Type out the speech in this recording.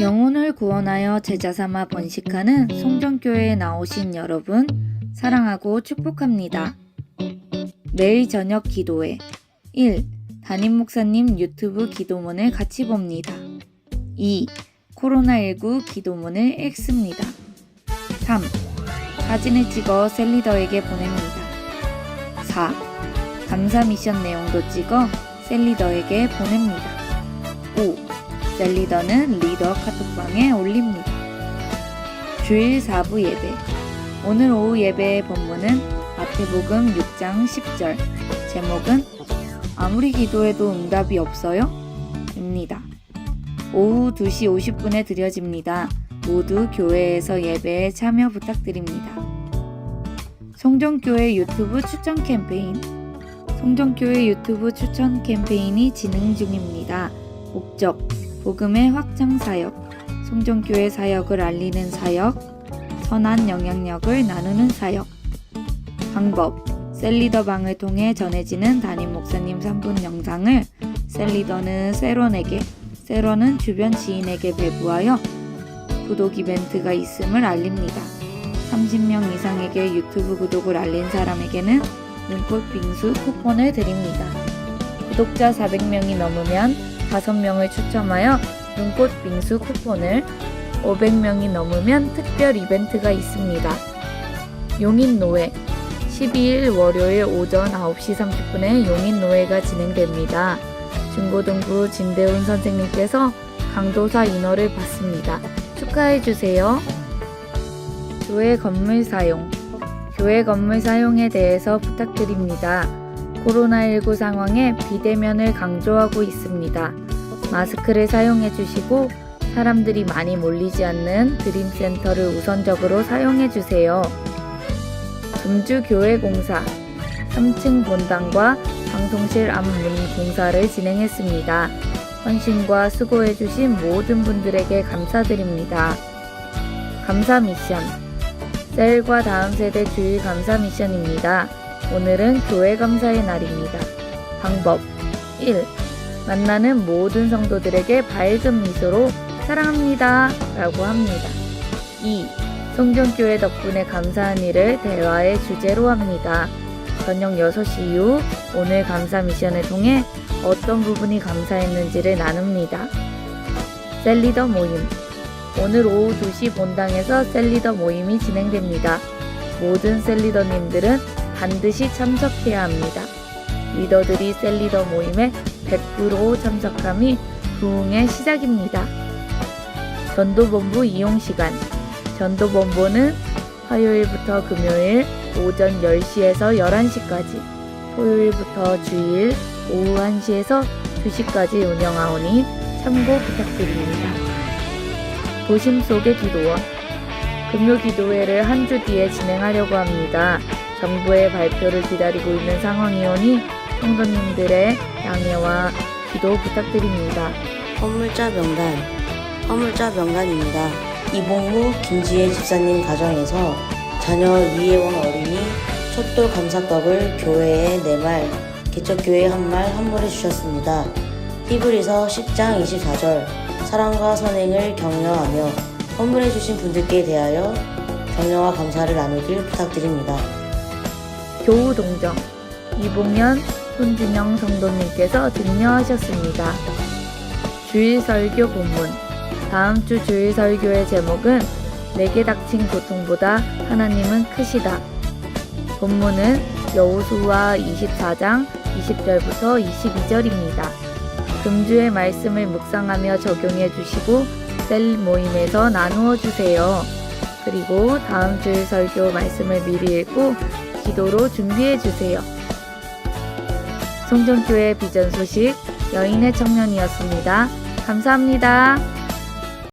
영혼을 구원하여 제자 삼아 번식하는 송정교회에 나오신 여러분 사랑하고 축복합니다. 매일 저녁 기도회 1. 담임 목사님 유튜브 기도문을 같이 봅니다. 2. 코로나19 기도문을 읽습니다. 3. 사진을 찍어 셀리더에게 보냅니다. 4. 감사 미션 내용도 찍어 셀리더에게 보냅니다. 5. 셀리더는 리더 카톡방에 올립니다. 주일 4부 예배. 오늘 오후 예배의 본문은 마태복음 6장 10절. 제목은 아무리 기도해도 응답이 없어요? 입니다. 오후 2시 50분에 드려집니다. 모두 교회에서 예배에 참여 부탁드립니다. 송정교회 유튜브 추천 캠페인. 송정교회 유튜브 추천 캠페인이 진행 중입니다. 목적 복음의 확장 사역, 송정교회 사역을 알리는 사역, 선한 영향력을 나누는 사역. 방법 셀리더 방을 통해 전해지는 담임 목사님 3분 영상을 셀리더는 세론에게, 세론은 주변 지인에게 배부하여 구독 이벤트가 있음을 알립니다. 30명 이상에게 유튜브 구독을 알린 사람에게는 눈꽃 빙수 쿠폰을 드립니다. 구독자 400명이 넘으면 5명을 추첨하여 눈꽃 빙수 쿠폰을 500명이 넘으면 특별 이벤트가 있습니다. 용인 노회 12일 월요일 오전 9시 30분에 용인 노회가 진행됩니다. 중고등부 진대훈 선생님께서 강도사 인허를 받습니다. 축하해주세요. 교회 건물 사용 교회 건물 사용에 대해서 부탁드립니다. 코로나19 상황에 비대면을 강조하고 있습니다. 마스크를 사용해 주시고 사람들이 많이 몰리지 않는 드림센터를 우선적으로 사용해 주세요. 금주교회공사 3층 본당과 방송실 앞문 공사를 진행했습니다. 헌신과 수고해 주신 모든 분들에게 감사드립니다. 감사 미션 셀과 다음 세대 주일 감사 미션입니다. 오늘은 교회 감사의 날입니다. 방법 1. 만나는 모든 성도들에게 밝은 미소로 사랑합니다 라고 합니다. 2. 성전교회 덕분에 감사한 일을 대화의 주제로 합니다. 저녁 6시 이후 오늘 감사 미션을 통해 어떤 부분이 감사했는지를 나눕니다. 셀리더 모임 오늘 오후 2시 본당에서 셀리더 모임이 진행됩니다. 모든 셀리더님들은 반드시 참석해야 합니다. 리더들이 셀리더 모임에 100% 참석함이 부흥의 시작입니다. 전도본부 이용 시간. 전도본부는 화요일부터 금요일 오전 10시에서 11시까지, 토요일부터 주일 오후 1시에서 2시까지 운영하오니 참고 부탁드립니다. 도심 속의 기도원. 금요 기도회를 한 주 뒤에 진행하려고 합니다. 정부의 발표를 기다리고 있는 상황이오니 성도님들의 양해와 기도 부탁드립니다. 헌물자 명단, 헌물자 명단입니다. 이봉무 김지혜 집사님 가정에서 자녀 위예원 어린이 촛돌 감사떡을 교회에 네말 개척교회 한말 헌물해 주셨습니다. 히브리서 10장 24절 사랑과 선행을 격려하며 헌물해 주신 분들께 대하여 격려와 감사를 나누길 부탁드립니다. 교우 동정 이봉현 손진영 성도님께서 등려하셨습니다. 주일 설교 본문 다음 주 주일 설교의 제목은 내게 닥친 고통보다 하나님은 크시다. 본문은 여호수아 24장 20절부터 22절입니다. 금주의 말씀을 묵상하며 적용해 주시고 셀 모임에서 나누어 주세요. 그리고 다음 주일 설교 말씀을 미리 읽고 기도로 준비해 주세요. 송정교회 비전 소식 여인의 청년이었습니다. 감사합니다.